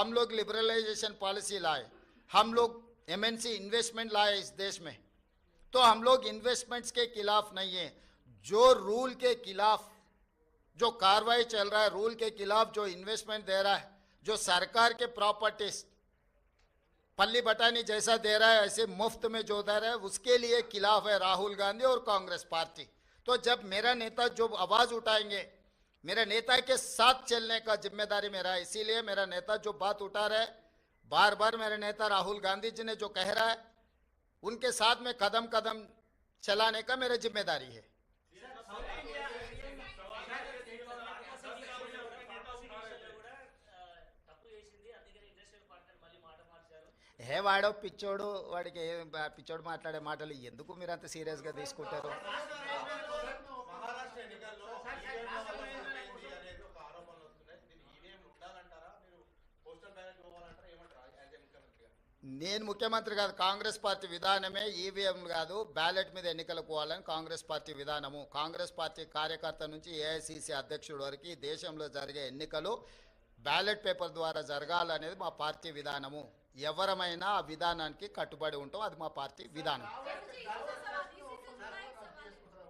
हम लोग liberalisation policy लाए, हम लोग एमएनसी इन्वेस्टमेंट लाए इस देश में। तो हम लोग इन्वेस्टमेंट्स के खिलाफ नहीं है। जो रूल के खिलाफ, जो कार्रवाई चल रहा है रूल के खिलाफ जो इन्वेस्टमेंट दे रहा है, जो सरकार के प्रॉपर्टीज़ पल्ली बटानी जैसा दे रहा है, ऐसे मुफ़्त में जो दे रहा है, उसके लिए खिलाफ है राहुल गांधी और कांग्रेस पार्टी। तो जब मेरा नेता जो आवाज़ उठाएँगे मेरे नेता के साथ चलने का जिम्मेदारी मेरा है इसीलिए मेरा नेता जो बात उठा रहा है बार बार मेरे नेता राहुल गांधी जी ने जो कह रहा है उनके साथ में कदम कदम चलाने का मेरा जिम्मेदारी है హే వాడో పిచ్చోడు వాడికి ఏం బా- పిచ్చోడు మాట్లాడే మాటలు ఎందుకు మీరు అంత సీరియస్గా తీసుకుంటారు నేను ముఖ్యమంత్రి కాదు కాంగ్రెస్ పార్టీ విధానమే ఈవీఎం కాదు బ్యాలెట్ మీద ఎన్నికలకు పోవాలని కాంగ్రెస్ పార్టీ విధానము కాంగ్రెస్ పార్టీ కార్యకర్త నుంచి ఏఐసిసి అధ్యక్షుడు వరకు దేశంలో జరిగే ఎన్నికలు బ్యాలెట్ పేపర్ ద్వారా జరగాలనేది మా పార్టీ విధానము ఎవరమైనా ఆ విధానానికి కట్టుబడి ఉంటాం అది మా పార్టీ విధానం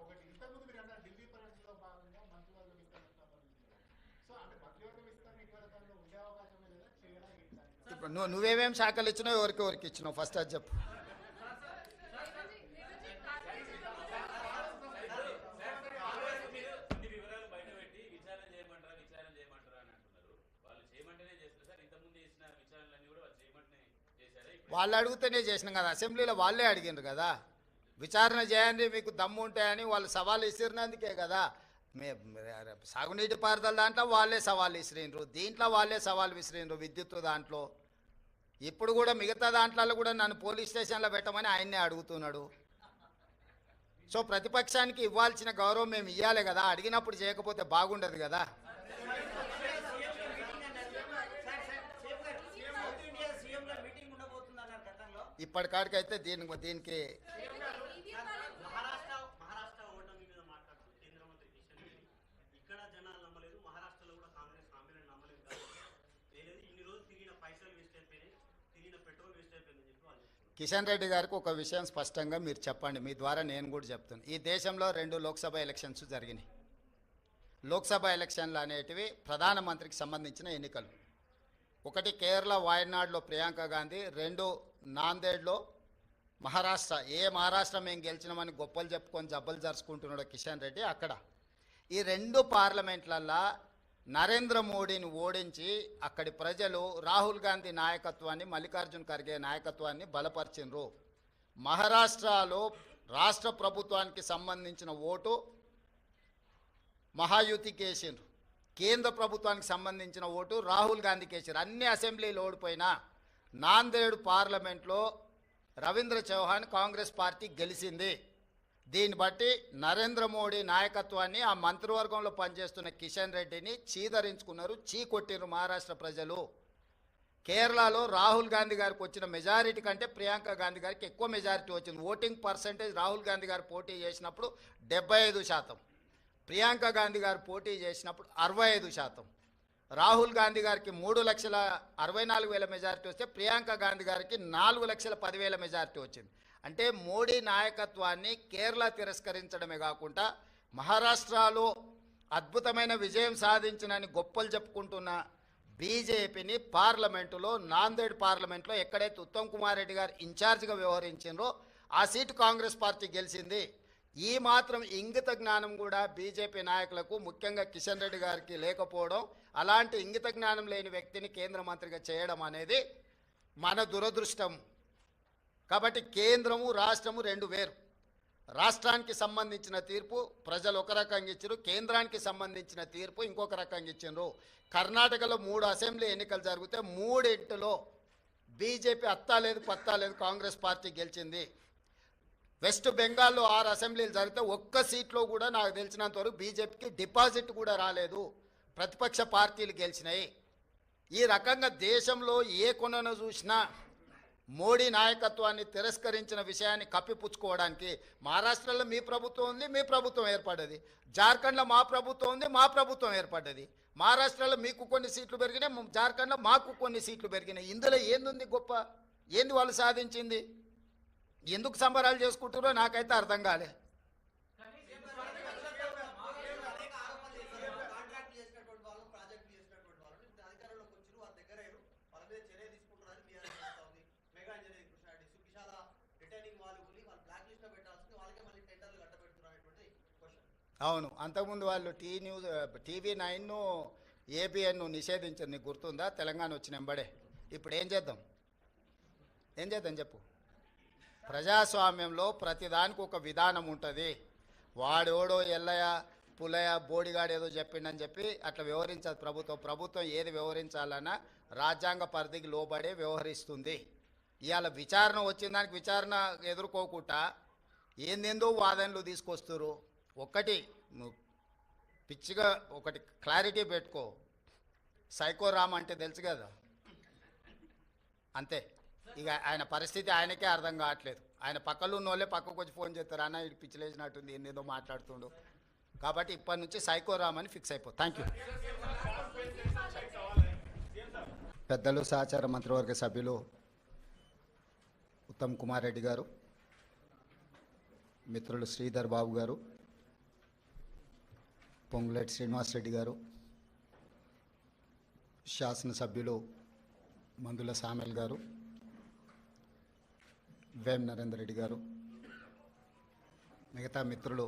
ఒకటి ఇంతకుముందు మీరు అన్నారు ఢిల్లీ పర్యటనలో భాగంగా మంత్రివర్గ విస్తరణ సంబంధించి సో అంటే మంత్రివర్గ విస్తరణ ఇటీవల కాలంలో ఉండే అవకాశం లేదా చేయడానికి ఇట్లా ఇప్పుడు నువ్వు నువ్వేమేమి శాఖలు ఇచ్చినావు ఎవరికి ఎవరికి ఇచ్చినావు? ఫస్ట్ అది చెప్పు. వాళ్ళు అడిగితేనే చేసినాం కదా. అసెంబ్లీలో వాళ్ళే అడిగిండ్రు కదా. విచారణ చేయండి మీకు దమ్ము ఉంటాయని వాళ్ళు సవాల్ ఇసిరినందుకే కదా. మే సాగునీటి పారుదల దాంట్లో వాళ్ళే సవాల్ విసిరిండ్రు దీంట్లో వాళ్ళే సవాల్ విసిరిండ్రు విద్యుత్ దాంట్లో. ఇప్పుడు కూడా మిగతా దాంట్లో కూడా నన్ను పోలీస్ స్టేషన్లో పెట్టమని ఆయన్నే అడుగుతున్నాడు. సో ప్రతిపక్షానికి ఇవ్వాల్సిన గౌరవం మేము ఇవ్వాలి కదా. అడిగినప్పుడు చేయకపోతే బాగుండదు కదా. ఇప్పటికాడికైతే దీనికి దీనికి మహారాష్ట్ర మహారాష్ట్ర ఓటమి మీద మాట్లాడుతూ కేంద్ర మంత్రి కిషన్ రెడ్డి ఇక్కడ జనాలు నమ్మలేదు మహారాష్ట్రలో కూడా కాంగ్రెస్ హామీలను నమ్మలేదు కాబట్టి లేదు ఇన్ని రోజులు తిరిగిన పైసలు వేస్ట్ అయిపోయినాయి తిరిగిన పెట్రోల్ వేస్ట్ అయిపోయిందని చెప్పి వాళ్ళు చెప్తున్నారు కిషన్ రెడ్డి గారికి ఒక విషయం స్పష్టంగా మీరు చెప్పండి. మీ ద్వారా నేను కూడా చెప్తాను ఈ దేశంలో రెండు లోక్సభ ఎలక్షన్స్ జరిగినాయి. లోక్సభ ఎలక్షన్లు అనేటివి ప్రధానమంత్రికి సంబంధించిన ఎన్నికలు. ఒకటి కేరళ వాయనాడులో ప్రియాంక గాంధీ రెండు నాందేడ్లో మహారాష్ట్ర. ఏ మహారాష్ట్ర మేము గెలిచినామని గొప్పలు చెప్పుకొని జబ్బలు జరుచుకుంటున్నాడు కిషన్ రెడ్డి అక్కడ. ఈ రెండు పార్లమెంట్లల్లో నరేంద్ర మోడీని ఓడించి అక్కడి ప్రజలు రాహుల్ గాంధీ నాయకత్వాన్ని మల్లికార్జున్ ఖర్గే నాయకత్వాన్ని బలపరిచినరు మహారాష్ట్రలో రాష్ట్ర ప్రభుత్వానికి సంబంధించిన ఓటు మహాయుతికి వేసిండ్రు. కేంద్ర ప్రభుత్వానికి సంబంధించిన ఓటు రాహుల్ గాంధీకి వేసారు అన్ని అసెంబ్లీలు ఓడిపోయినా నాందేడ్ పార్లమెంట్లో రవీంద్ర చౌహాన్ కాంగ్రెస్ పార్టీ గెలిచింది. దీన్ని బట్టి నరేంద్ర మోడీ నాయకత్వాన్ని ఆ మంత్రివర్గంలో పనిచేస్తున్న కిషన్ రెడ్డిని చీదరించుకున్నారు చీకొట్టిరు మహారాష్ట్ర ప్రజలు. కేరళలో రాహుల్ గాంధీ గారికి వచ్చిన మెజారిటీ కంటే ప్రియాంక గాంధీ గారికి ఎక్కువ మెజారిటీ వచ్చింది. ఓటింగ్ పర్సంటేజ్ రాహుల్ గాంధీ గారు పోటీ చేసినప్పుడు డెబ్బై ఐదు శాతం. ప్రియాంక గాంధీ గారు పోటీ చేసినప్పుడు అరవై ఐదు శాతం. రాహుల్ గాంధీ గారికి మూడు లక్షల అరవై నాలుగు వేల మెజారిటీ వస్తే ప్రియాంక గాంధీ గారికి నాలుగు లక్షల పదివేల మెజారిటీ వచ్చింది. అంటే మోడీ నాయకత్వాన్ని కేరళ తిరస్కరించడమే కాకుండా మహారాష్ట్రలో అద్భుతమైన విజయం సాధించినని గొప్పలు చెప్పుకుంటున్న బీజేపీని పార్లమెంటులో నాందేడ్ పార్లమెంట్లో ఎక్కడైతే ఉత్తమ్ కుమార్ రెడ్డి గారు ఇన్ఛార్జ్గా వ్యవహరించారో ఆ సీటు కాంగ్రెస్ పార్టీ గెలిచింది. ఈ మాత్రం ఇంగిత జ్ఞానం కూడా బీజేపీ నాయకులకు ముఖ్యంగా కిషన్ రెడ్డి గారికి లేకపోవడం అలాంటి ఇంగిత జ్ఞానం లేని వ్యక్తిని కేంద్ర మంత్రిగా చేయడం అనేది మన దురదృష్టం. కాబట్టి కేంద్రము రాష్ట్రము రెండు వేరు. రాష్ట్రానికి సంబంధించిన తీర్పు ప్రజలు ఒక రకంగా ఇచ్చారు కేంద్రానికి సంబంధించిన తీర్పు ఇంకొక రకంగా ఇచ్చిండ్రు కర్ణాటకలో మూడు అసెంబ్లీ ఎన్నికలు జరిగితే మూడింటిలో బీజేపీ అత్తా లేదు పత్తా లేదు కాంగ్రెస్ పార్టీ గెలిచింది. వెస్ట్ బెంగాల్లో ఆరు అసెంబ్లీలు జరిగితే ఒక్క సీట్లో కూడా నాకు తెలిసినంత వరకు బీజేపీకి డిపాజిట్ కూడా రాలేదు. ప్రతిపక్ష పార్టీలు గెలిచినాయి. ఈ రకంగా దేశంలో ఏ కొనను చూసినా మోడీ నాయకత్వాన్ని తిరస్కరించిన విషయాన్ని కప్పిపుచ్చుకోవడానికి మహారాష్ట్రలో మీ ప్రభుత్వం ఉంది మీ ప్రభుత్వం ఏర్పడ్డది. జార్ఖండ్లో మా ప్రభుత్వం ఉంది మా ప్రభుత్వం ఏర్పడ్డది. మహారాష్ట్రలో మీకు కొన్ని సీట్లు పెరిగినాయి జార్ఖండ్లో మాకు కొన్ని సీట్లు పెరిగినాయి. ఇందులో ఏందుంది గొప్ప? ఏంది వాళ్ళు సాధించింది? ఎందుకు సంబరాలు చేసుకుంటారో నాకైతే అర్థం కాలే. అవును అంతకుముందు వాళ్ళు టీ న్యూస్ టీవీ నైన్ను ఏబిఎన్ను నిషేధించారు నీకు గుర్తుందా? తెలంగాణ వచ్చిన వెంబడే. ఇప్పుడు ఏం చేద్దాం? ఏం చేద్దాం చెప్పు? ప్రజాస్వామ్యంలో ప్రతిదానికి ఒక విధానం ఉంటుంది. వాడోడో ఎల్లయ్య పులయ బోడిగాడు ఏదో చెప్పిండని చెప్పి అట్లా వివరించదు ప్రభుత్వం. ప్రభుత్వం ఏది వ్యవహరించాలన్నా రాజ్యాంగ పరిధికి లోబడే వ్యవహరిస్తుంది. ఇవాళ విచారణ వచ్చిన దానికి విచారణ ఎదుర్కోకుండా ఏందేందో వాదనలు తీసుకొస్తారు ఒక్కటి నువ్వు పిచ్చిగా ఒకటి క్లారిటీ పెట్టుకో. సైకో రామ్ అంటే తెలుసు కదా? అంతే. ఇక ఆయన పరిస్థితి ఆయనకే అర్థం కావట్లేదు. ఆయన పక్కలో ఉన్న వాళ్ళే పక్కకు వచ్చి ఫోన్ చేస్తారు అన్న ఇటు పిచ్చిలేసినట్టుంది ఏందేదో మాట్లాడుతుండు. కాబట్టి ఇప్పటి నుంచి సైకో రామ్ అని ఫిక్స్ అయిపో. Thank you. పెద్దలు సహచార మంత్రివర్గ సభ్యులు ఉత్తమ్ కుమార్ రెడ్డి గారు మిత్రులు శ్రీధర్ బాబు గారు పొంగులేటి శ్రీనివాస్ రెడ్డి గారు శాసనసభ్యులు మందుల సామెల్ గారు వేం నరేందర్ రెడ్డి గారు మిగతా మిత్రులు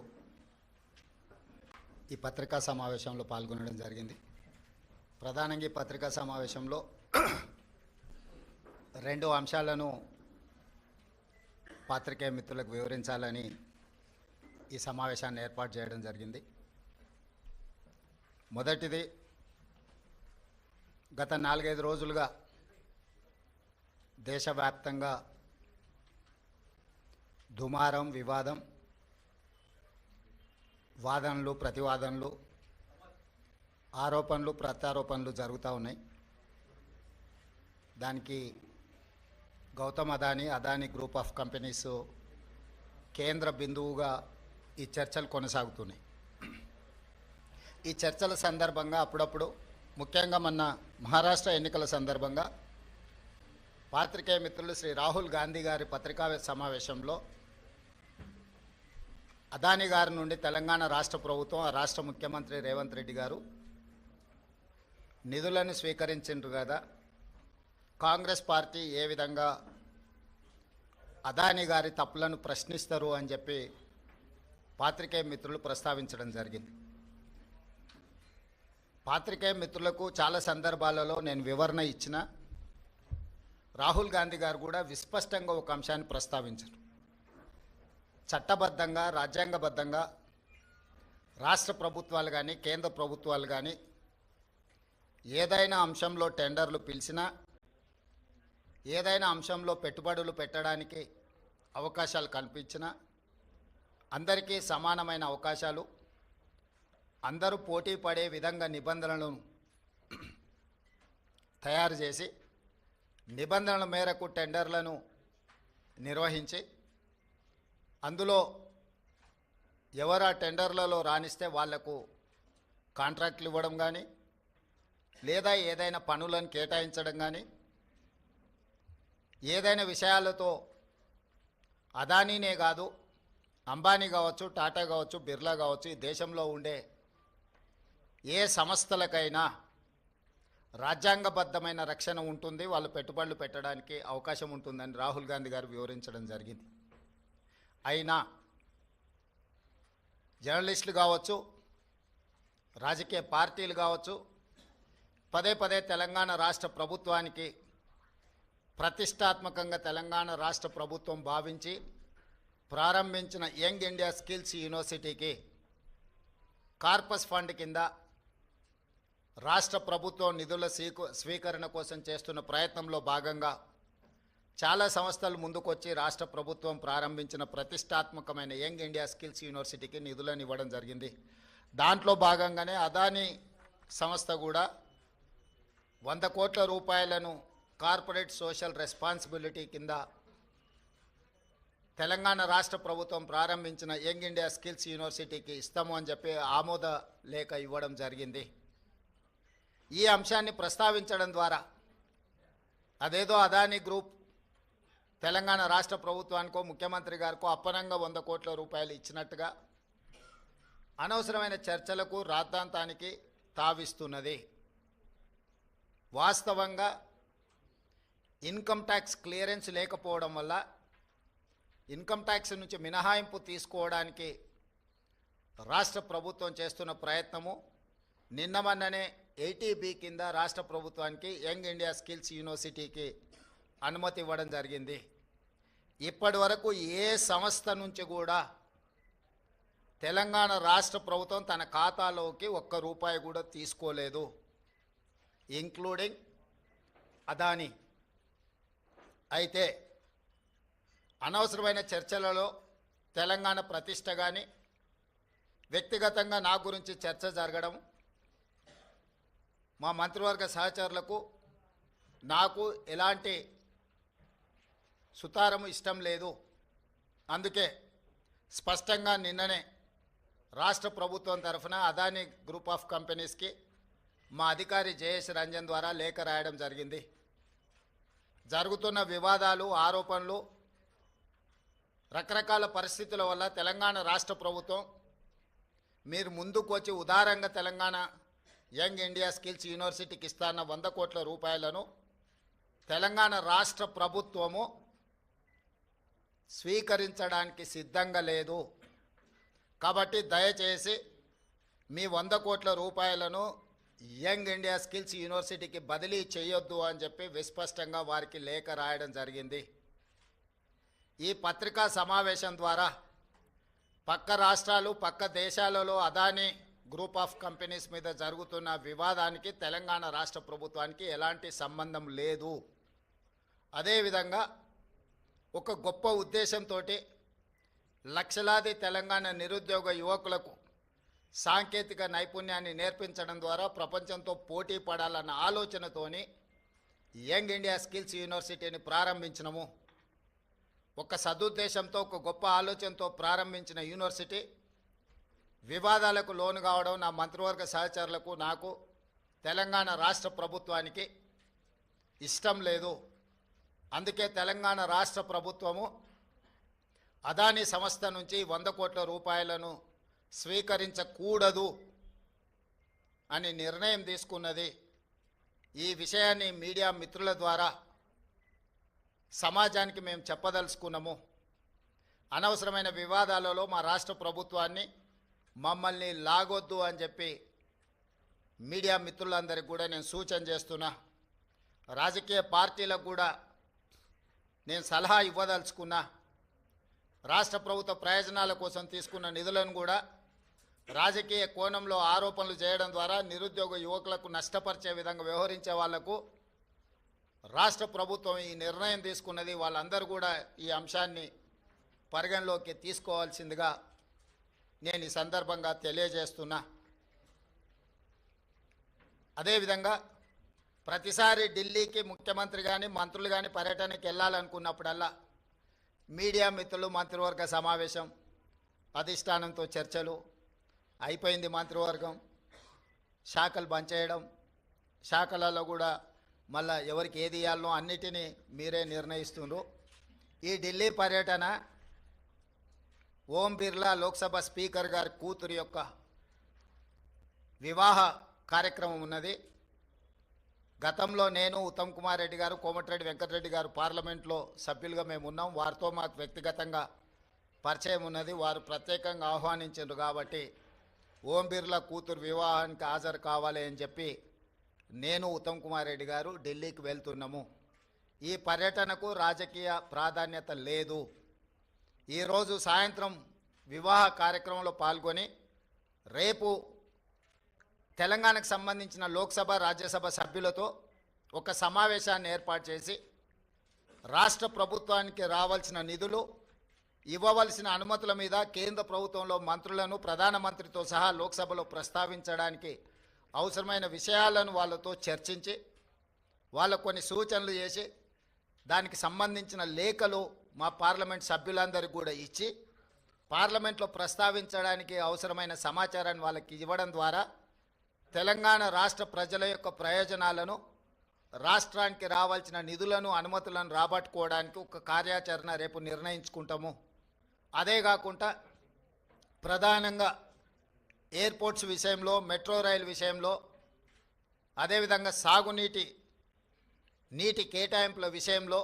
ఈ పత్రికా సమావేశంలో పాల్గొనడం జరిగింది. ప్రధానంగా ఈ పత్రికా సమావేశంలో రెండు అంశాలను పాత్రికేయ మిత్రులకు వివరించాలని ఈ సమావేశాన్ని ఏర్పాటు చేయడం జరిగింది. మొదటిది గత నాలుగైదు రోజులుగా దేశవ్యాప్తంగా దుమారం వివాదం వాదనలు ప్రతివాదనలు ఆరోపణలు ప్రత్యారోపణలు జరుగుతూ ఉన్నాయి. దానికి Gautam Adani Adani group of companies కేంద్ర బిందువుగా ఈ చర్చలు కొనసాగుతున్నాయి. ఈ చర్చల సందర్భంగా అప్పుడప్పుడు ముఖ్యంగా మొన్న మహారాష్ట్ర ఎన్నికల సందర్భంగా పాత్రికేయ మిత్రులు శ్రీ రాహుల్ గాంధీ గారి పత్రికా సమావేశంలో అదాని గారి నుండి తెలంగాణ రాష్ట్ర ప్రభుత్వం రాష్ట్ర ముఖ్యమంత్రి రేవంత్ రెడ్డి గారు నిధులను స్వీకరించిండ్రు కదా. కాంగ్రెస్ పార్టీ ఏ విధంగా అదాని గారి తప్పులను ప్రశ్నిస్తారు అని చెప్పి పాత్రికేయ మిత్రులు ప్రస్తావించడం జరిగింది. పాత్రికేయ మిత్రులకు చాలా సందర్భాలలో నేను వివరణ ఇచ్చిన. రాహుల్ గాంధీ గారు కూడా విస్పష్టంగా ఒక అంశాన్ని ప్రస్తావించారు. చట్టబద్ధంగా రాజ్యాంగబద్ధంగా రాష్ట్ర ప్రభుత్వాలు కానీ కేంద్ర ప్రభుత్వాలు కానీ ఏదైనా అంశంలో టెండర్లు పిలిచినా ఏదైనా అంశంలో పెట్టుబడులు పెట్టడానికి అవకాశాలు కల్పించినా అందరికీ సమానమైన అవకాశాలు అందరూ పోటీ పడే విధంగా నిబంధనలను తయారు చేసి నిబంధనల మేరకు టెండర్లను నిర్వహించి అందులో ఎవరు ఆ టెండర్లలో రాణిస్తే వాళ్ళకు కాంట్రాక్ట్లు ఇవ్వడం కానీ లేదా ఏదైనా పనులను కేటాయించడం కానీ ఏదైనా విషయాలతో అదానీనే కాదు అంబానీ కావచ్చు టాటా కావచ్చు బిర్లా కావచ్చు ఈ దేశంలో ఉండే ఏ సంస్థలకైనా రాజ్యాంగబద్ధమైన రక్షణ ఉంటుంది వాళ్ళు పెట్టుబడులు పెట్టడానికి అవకాశం ఉంటుందని రాహుల్ గాంధీ గారు వివరించడం జరిగింది. అయినా జర్నలిస్టులు కావచ్చు రాజకీయ పార్టీలు కావచ్చు పదే పదే తెలంగాణ రాష్ట్ర ప్రభుత్వానికి ప్రతిష్టాత్మకంగా తెలంగాణ రాష్ట్ర ప్రభుత్వం భావించి ప్రారంభించిన యంగ్ ఇండియా స్కిల్స్ యూనివర్సిటీకి కార్పస్ ఫండ్ కింద రాష్ట్ర ప్రభుత్వం నిధుల స్వీకరణ కోసం చేస్తున్న ప్రయత్నంలో భాగంగా చాలా సంస్థలు ముందుకొచ్చి రాష్ట్ర ప్రభుత్వం ప్రారంభించిన ప్రతిష్టాత్మకమైన యంగ్ ఇండియా స్కిల్స్ యూనివర్సిటీకి నిధులను ఇవ్వడం జరిగింది. దాంట్లో భాగంగానే అదానీ సంస్థ కూడా వంద కోట్ల రూపాయలను కార్పొరేట్ సోషల్ రెస్పాన్సిబిలిటీ కింద తెలంగాణ రాష్ట్ర ప్రభుత్వం ప్రారంభించిన యంగ్ ఇండియా స్కిల్స్ యూనివర్సిటీకి ఇస్తాము అని చెప్పి ఆమోద లేఖ ఇవ్వడం జరిగింది. ఈ అంశాన్ని ప్రస్తావించడం ద్వారా అదేదో అదానీ గ్రూప్ తెలంగాణ రాష్ట్ర ప్రభుత్వానికో ముఖ్యమంత్రి గారికో అప్పనంగా వంద కోట్ల రూపాయలు ఇచ్చినట్టుగా అనవసరమైన చర్చలకు రాద్ధాంతానికి తావిస్తున్నది. వాస్తవంగా ఇన్కమ్ ట్యాక్స్ క్లియరెన్స్ లేకపోవడం వల్ల ఇన్కమ్ ట్యాక్స్ నుంచి మినహాయింపు తీసుకోవడానికి రాష్ట్ర ప్రభుత్వం చేస్తున్న ప్రయత్నము నిన్నమన్ననే ఎయిటీబీ కింద రాష్ట్ర ప్రభుత్వానికి యంగ్ ఇండియా స్కిల్స్ యూనివర్సిటీకి అనుమతి ఇవ్వడం జరిగింది. ఇప్పటి వరకు ఏ సంస్థ నుంచి కూడా తెలంగాణ రాష్ట్ర ప్రభుత్వం తన ఖాతాలోకి ఒక్క రూపాయి కూడా తీసుకోలేదు. ఇంక్లూడింగ్ అదాని అయితే అనవసరమైన చర్చలలో తెలంగాణ ప్రతిష్ట కానీ వ్యక్తిగతంగా నా గురించి చర్చ జరగడం మా మంత్రివర్గ సహచరులకు నాకు ఎలాంటి సుతారము ఇష్టం లేదు. అందుకే స్పష్టంగా నిన్ననే రాష్ట్ర ప్రభుత్వం తరఫున అదానీ గ్రూప్ ఆఫ్ కంపెనీస్కి మా అధికారి జయేష్ రంజన్ ద్వారా లేఖ రాయడం జరిగింది. జరుగుతున్న వివాదాలు ఆరోపణలు రకరకాల పరిస్థితుల వల్ల తెలంగాణ రాష్ట్ర ప్రభుత్వం మీరు ముందుకు వచ్చి ఉదారంగా తెలంగాణ యంగ్ ఇండియా స్కిల్స్ యూనివర్సిటీకి ఇస్తాన్న వంద కోట్ల రూపాయలను తెలంగాణ రాష్ట్ర ప్రభుత్వము స్వీకరించడానికి సిద్ధంగా లేదు. కాబట్టి దయచేసి మీ వంద కోట్ల రూపాయలను యంగ్ ఇండియా స్కిల్స్ యూనివర్సిటీకి బదిలీ చేయొద్దు అని చెప్పి విస్పష్టంగా వారికి లేఖ రాయడం జరిగింది. ఈ పత్రికా సమావేశం ద్వారా పక్క రాష్ట్రాలు పక్క దేశాలలో అదానీ గ్రూప్ ఆఫ్ కంపెనీస్ మీద జరుగుతున్న వివాదానికి తెలంగాణ రాష్ట్ర ప్రభుత్వానికి ఎలాంటి సంబంధం లేదు. అదేవిధంగా ఒక గొప్ప ఉద్దేశంతో లక్షలాది తెలంగాణ నిరుద్యోగ యువకులకు సాంకేతిక నైపుణ్యాన్ని నేర్పించడం ద్వారా ప్రపంచంతో పోటీ పడాలన్న ఆలోచనతోని యంగ్ ఇండియా స్కిల్స్ యూనివర్సిటీని ప్రారంభించినము. ఒక సదుద్దేశంతో ఒక గొప్ప ఆలోచనతో ప్రారంభించిన యూనివర్సిటీ వివాదాలకు లోను కావడం నా మంత్రివర్గ సహచరులకు నాకు తెలంగాణ రాష్ట్ర ప్రభుత్వానికి ఇష్టం లేదు. అందుకే తెలంగాణ రాష్ట్ర ప్రభుత్వము అదానీ సంస్థ నుంచి వంద కోట్ల రూపాయలను స్వీకరించకూడదు అని నిర్ణయం తీసుకున్నది. ఈ విషయాన్ని మీడియా మిత్రుల ద్వారా సమాజానికి మేము చెప్పదలుచుకున్నాము. అనవసరమైన వివాదాలలో మా రాష్ట్ర ప్రభుత్వాన్ని మమ్మల్ని లాగొద్దు అని చెప్పి మీడియా మిత్రులందరికీ కూడా నేను సూచన చేస్తున్నా. రాజకీయ పార్టీలకు కూడా నేను సలహా ఇవ్వదలుచుకున్నా. రాష్ట్ర ప్రభుత్వ ప్రయోజనాల కోసం తీసుకున్న నిధులను కూడా రాజకీయ కోణంలో ఆరోపణలు చేయడం ద్వారా నిరుద్యోగ యువకులకు నష్టపరిచే విధంగా వ్యవహరించే వాళ్ళకు రాష్ట్ర ప్రభుత్వం ఈ నిర్ణయం తీసుకున్నది. వాళ్ళందరూ కూడా ఈ అంశాన్ని పరిగణలోకి తీసుకోవాల్సిందిగా నేను ఈ సందర్భంగా తెలియజేస్తున్నా. అదేవిధంగా ప్రతిసారి ఢిల్లీకి ముఖ్యమంత్రి కానీ మంత్రులు కానీ పర్యటనకి వెళ్ళాలనుకున్నప్పుడల్లా మీడియా మిత్రులు మంత్రివర్గ సమావేశం అధిష్టానంతో చర్చలు అయిపోయింది మంత్రివర్గం శాఖలు చేయడం శాఖలలో కూడా మళ్ళా ఎవరికి ఏది ఇవ్వాలనో అన్నిటినీ మీరే నిర్ణయిస్తుండ్రు. ఈ ఢిల్లీ పర్యటన ఓం బిర్లా లోక్సభ స్పీకర్ గారి కూతురు యొక్క వివాహ కార్యక్రమం ఉన్నది. గతంలో నేను ఉత్తమ్ కుమార్ రెడ్డి గారు కోమటిరెడ్డి వెంకటరెడ్డి గారు పార్లమెంట్లో సభ్యులుగా మేము ఉన్నాం. వారితో మాకు వ్యక్తిగతంగా పరిచయం ఉన్నది. వారు ప్రత్యేకంగా ఆహ్వానించారు కాబట్టి ఓం బిర్లా కూతురు వివాహానికి హాజరు కావాలి అని చెప్పి నేను ఉత్తమ్ కుమార్ రెడ్డి గారు ఢిల్లీకి వెళ్తున్నాము. ఈ పర్యటనకు రాజకీయ ప్రాధాన్యత లేదు. ఈరోజు సాయంత్రం వివాహ కార్యక్రమంలో పాల్గొని రేపు తెలంగాణకు సంబంధించిన లోక్సభ రాజ్యసభ సభ్యులతో ఒక సమావేశాన్ని ఏర్పాటు చేసి రాష్ట్ర ప్రభుత్వానికి రావాల్సిన నిధులు ఇవ్వవలసిన అనుమతుల మీద కేంద్ర ప్రభుత్వంలో మంత్రులను ప్రధానమంత్రితో సహా లోక్సభలో ప్రస్తావించడానికి అవసరమైన విషయాలను వాళ్ళతో చర్చించి వాళ్ళకు కొన్ని సూచనలు చేసి దానికి సంబంధించిన లేఖలు మా పార్లమెంట్ సభ్యులందరికీ కూడా ఇచ్చి పార్లమెంట్లో ప్రస్తావించడానికి అవసరమైన సమాచారాన్ని వాళ్ళకి ఇవ్వడం ద్వారా తెలంగాణ రాష్ట్ర ప్రజల యొక్క ప్రయోజనాలను రాష్ట్రానికి రావాల్సిన నిధులను అనుమతులను రాబట్టుకోవడానికి ఒక కార్యాచరణ రేపు నిర్ణయించుకుంటాము. అదే కాకుండా ప్రధానంగా ఎయిర్పోర్ట్స్ విషయంలో మెట్రో రైల్ విషయంలో అదేవిధంగా సాగునీటి నీటి కేటాయింపుల విషయంలో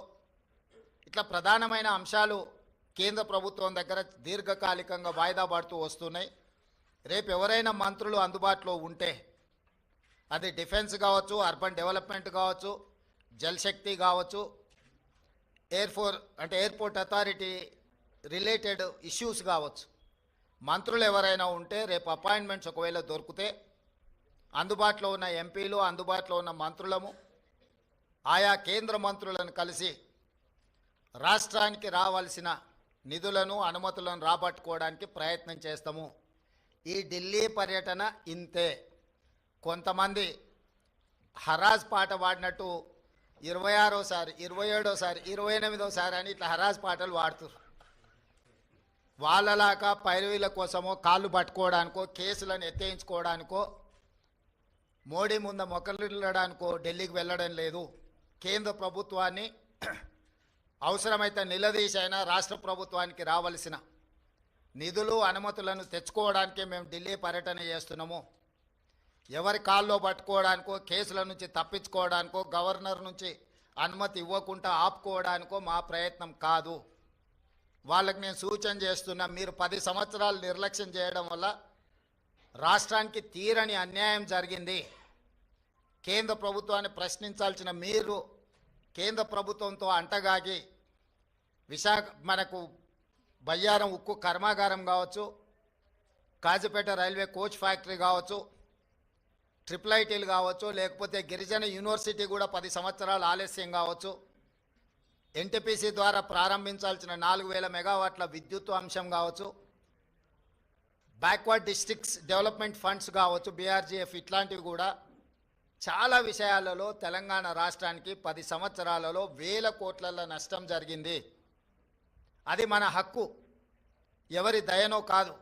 ఇట్లా ప్రధానమైన అంశాలు కేంద్ర ప్రభుత్వం దగ్గర దీర్ఘకాలికంగా వాయిదా పడుతూ వస్తున్నాయి. రేపు ఎవరైనా మంత్రులు అందుబాటులో ఉంటే అది డిఫెన్స్ కావచ్చు అర్బన్ డెవలప్మెంట్ కావచ్చు జలశక్తి కావచ్చు ఎయిర్ ఫోర్ అంటే ఎయిర్పోర్ట్ అథారిటీ రిలేటెడ్ ఇష్యూస్ కావచ్చు. మంత్రులు ఎవరైనా ఉంటే రేపు అపాయింట్మెంట్స్ ఒకవేళ దొరికితే అందుబాటులో ఉన్న ఎంపీలు అందుబాటులో ఉన్న మంత్రులము ఆయా కేంద్ర మంత్రులను కలిసి రాష్ట్రానికి రావాల్సిన నిధులను అనుమతులను రాబట్టుకోవడానికి ప్రయత్నం చేస్తాము. ఈ ఢిల్లీ పర్యటన ఇంతే. కొంతమంది హరాజ్ పాట పాడినట్టు ఇరవై ఆరోసారి ఇరవై ఏడోసారి ఇరవై ఎనిమిదోసారి అని ఇట్లా హరాజ్ పాటలు పాడుతున్నారు వాళ్ళలాగా పైరవీల కోసమో కాళ్ళు పట్టుకోవడానికో కేసులను ఎత్తేయించుకోవడానికో మోడీ ముందు మొక్కలు ఢిల్లీకి వెళ్ళడం లేదు. కేంద్ర ప్రభుత్వాన్ని అవసరమైతే నిలదీసైనా రాష్ట్ర ప్రభుత్వానికి రావలసిన నిధులు అనుమతులను తెచ్చుకోవడానికే మేము ఢిల్లీ పర్యటన చేస్తున్నాము. ఎవరి కాల్లో పట్టుకోవడానికో కేసుల నుంచి తప్పించుకోవడానికో గవర్నర్ నుంచి అనుమతి ఇవ్వకుండా ఆపుకోవడానికో మా ప్రయత్నం కాదు. వాళ్ళకి నేను సూచన చేస్తున్నా మీరు పది సంవత్సరాలు నిర్లక్ష్యం చేయడం వల్ల రాష్ట్రానికి తీరని అన్యాయం జరిగింది. కేంద్ర ప్రభుత్వాన్ని ప్రశ్నించాల్సిన మీరు కేంద్ర ప్రభుత్వంతో అంటగాగి విశాఖ మనకు బయ్యారం ఉక్కు కర్మాగారం కావచ్చు కాజుపేట రైల్వే కోచ్ ఫ్యాక్టరీ కావచ్చు ట్రిపుల్ ఐటీలు కావచ్చు లేకపోతే గిరిజన యూనివర్సిటీ కూడా పది సంవత్సరాలు ఆలస్యం కావచ్చు. ఎన్టీపీసీ ద్వారా ప్రారంభించాల్సిన నాలుగు వేల మెగావాట్ల విద్యుత్ అంశం కావచ్చు. బ్యాక్వర్డ్ డిస్ట్రిక్ట్స్ డెవలప్మెంట్ ఫండ్స్ కావచ్చు బీఆర్జీఎఫ్ ఇట్లాంటివి కూడా చాలా విషయాలలో తెలంగాణ రాష్ట్రానికి పది సంవత్సరాలలో వేల కోట్ల నష్టం జరిగింది. అది మన హక్కు. ఎవరి దయనో కాదు.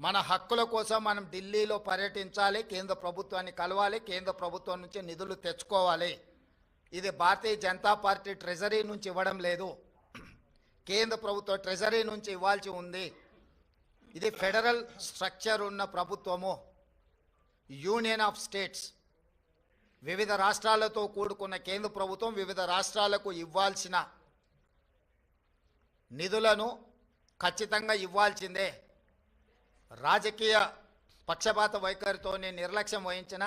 మన హక్కుల కోసం మనం ఢిల్లీలో పర్యటించాలి కేంద్ర ప్రభుత్వాన్ని కలవాలి కేంద్ర ప్రభుత్వం నుంచి నిధులు తెచ్చుకోవాలి. ఇది భారతీయ జనతా పార్టీ ట్రెజరీ నుంచి ఇవ్వడం లేదు. కేంద్ర ప్రభుత్వ ట్రెజరీ నుంచి ఇవ్వాల్సి ఉంది. ఇది ఫెడరల్ స్ట్రక్చర్ ఉన్న ప్రభుత్వము. Union of states. వివిధ రాష్ట్రాలతో కూడుకున్న కేంద్ర ప్రభుత్వం వివిధ రాష్ట్రాలకు ఇవ్వాల్సిన నిధులను ఖచ్చితంగా ఇవ్వాల్సిందే. రాజకీయ పక్షపాత వైఖరితోనే నిర్లక్ష్యం వహించిన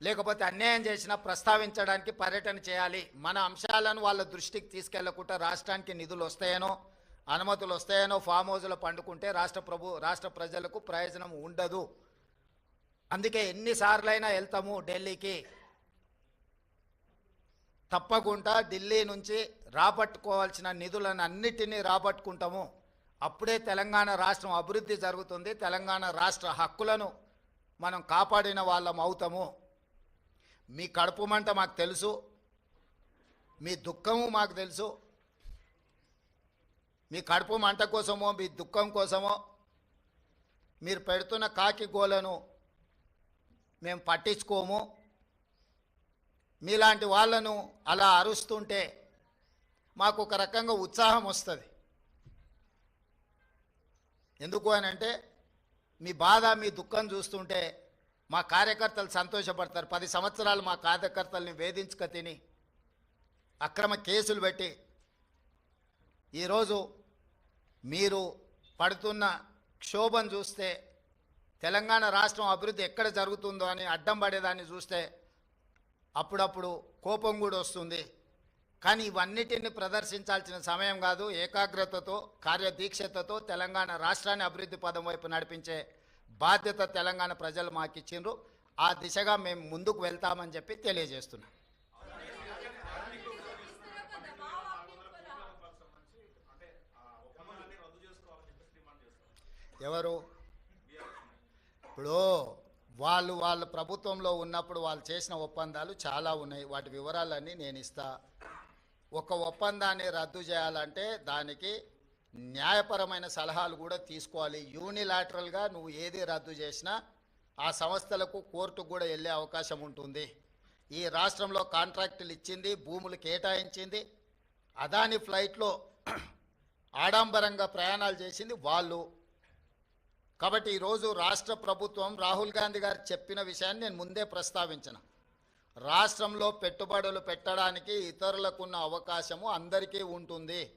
లేకపోతే అన్యాయం చేసినా ప్రస్తావించడానికి పర్యటన చేయాలి. మన అంశాలను వాళ్ళ దృష్టికి తీసుకెళ్ళకుండా రాష్ట్రానికి నిధులు వస్తాయనో అనుమతులు వస్తాయనో ఫామ్ హౌజ్లో పండుకుంటే రాష్ట్ర ప్రభు రాష్ట్ర ప్రజలకు ప్రయోజనం ఉండదు. అందుకే ఎన్నిసార్లైనా వెళ్తాము ఢిల్లీకి. తప్పకుండా ఢిల్లీ నుంచి రాబట్టుకోవాల్సిన నిధులను అన్నిటినీ రాబట్టుకుంటాము. అప్పుడే తెలంగాణ రాష్ట్రం అభివృద్ధి జరుగుతుంది. తెలంగాణ రాష్ట్ర హక్కులను మనం కాపాడిన వాళ్ళం అవుతాము. మీ కడుపు మంట మాకు తెలుసు. మీ దుఃఖము మాకు తెలుసు. మీ కడుపు మంట కోసమో మీ దుఃఖం కోసమో మీరు పెడుతున్న కాకి గోలను మేము పట్టించుకోము. మీలాంటి వాళ్ళను అలా అరుస్తుంటే మాకు ఒక రకంగా ఉత్సాహం వస్తుంది. ఎందుకు అని అంటే మీ బాధ మీ దుఃఖం చూస్తుంటే మా కార్యకర్తలు సంతోషపడతారు. పది సంవత్సరాలు మా కార్యకర్తల్ని వేధించక తిని అక్రమ కేసులు పెట్టి ఈరోజు మీరు పడుతున్న క్షోభం చూస్తే తెలంగాణ రాష్ట్రం అభివృద్ధి ఎక్కడ జరుగుతుందో అని అడ్డం పడేదాన్ని చూస్తే అప్పుడప్పుడు కోపం కూడా వస్తుంది. కానీ ఇవన్నిటిని ప్రదర్శించాల్సిన సమయం కాదు. ఏకాగ్రతతో కార్యదీక్షతతో తెలంగాణ రాష్ట్రాన్ని అభివృద్ధి పదం వైపు నడిపించే బాధ్యత తెలంగాణ ప్రజలు మాకు ఇచ్చిండ్రు. ఆ దిశగా మేము ముందుకు వెళ్తామని చెప్పి తెలియజేస్తున్నాం. ఎవరు? ఇప్పుడు వాళ్ళు వాళ్ళ ప్రభుత్వంలో ఉన్నప్పుడు వాళ్ళు చేసిన ఒప్పందాలు చాలా ఉన్నాయి. వాటి వివరాలన్నీ నేను ఇస్తా. ఒక ఒప్పందాన్ని రద్దు చేయాలంటే దానికి న్యాయపరమైన సలహాలు కూడా తీసుకోవాలి. యూనిలాటరల్గా నువ్వు ఏది రద్దు చేసినా ఆ సంస్థలకు కోర్టుకు కూడా వెళ్ళే అవకాశం ఉంటుంది. ఈ రాష్ట్రంలో కాంట్రాక్టులు ఇచ్చింది భూములు కేటాయించింది అదాని ఫ్లైట్లో ఆడంబరంగా ప్రయాణాలు చేసింది వాళ్ళు. కాబట్టి ఈరోజు రాష్ట్ర ప్రభుత్వం రాహుల్ గాంధీ గారు చెప్పిన విషయాన్ని నేను ముందే ప్రస్తావించిన. రాష్ట్రంలో పెట్టుబడులు పెట్టడానికి ఇతరులకున్న అవకాశము అందరికీ ఉంటుంది.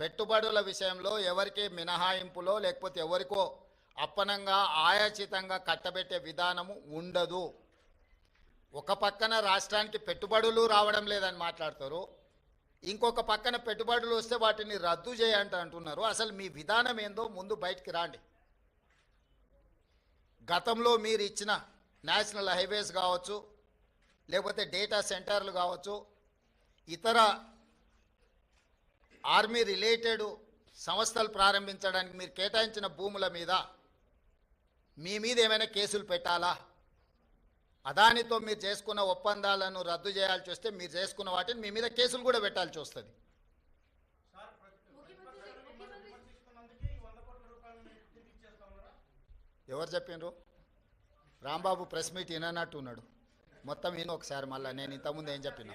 పెట్టుబడుల విషయంలో ఎవరికి మినహాయింపులో లేకపోతే ఎవరికో అప్పనంగా ఆయాచితంగా కట్టబెట్టే విధానము ఉండదు. ఒక పక్కన రాష్ట్రానికి పెట్టుబడులు రావడం లేదని మాట్లాడతారు. ఇంకొక పక్కన పెట్టుబడులు వస్తే వాటిని రద్దు చేయంట అంటున్నారు. అసలు మీ విధానం ఏందో ముందు బయటికి రాండి. గతంలో మీరు ఇచ్చిన నేషనల్ హైవేస్ కావచ్చు లేకపోతే డేటా సెంటర్లు కావచ్చు ఇతర ఆర్మీ రిలేటెడ్ సంస్థలు ప్రారంభించడానికి మీరు కేటాయించిన భూముల మీద మీ మీద ఏమైనా కేసులు పెట్టాలా? అదానితో మీరు చేసుకున్న ఒప్పందాలను రద్దు చేయాల్సి వస్తే మీరు చేసుకున్న వాటిని మీ మీద కేసులు కూడా పెట్టాల్సి వస్తుంది సార్ ప్రతి- ప్రతిపక్షాలు మిమ్మల్ని విమర్శిస్తున్నందుకే ఈ వంద కోట్ల రూపాయలను తిరిగి ఇచ్చేస్తా ఉన్నారా ఎవరు చెప్పిండ్రు? రాంబాబు ప్రెస్ మీట్ వినన్నట్టు ఉన్నాడు. మొత్తం విను ఒకసారి మళ్ళీ. నేను ఇంతకుముందు ఏం చెప్పినా?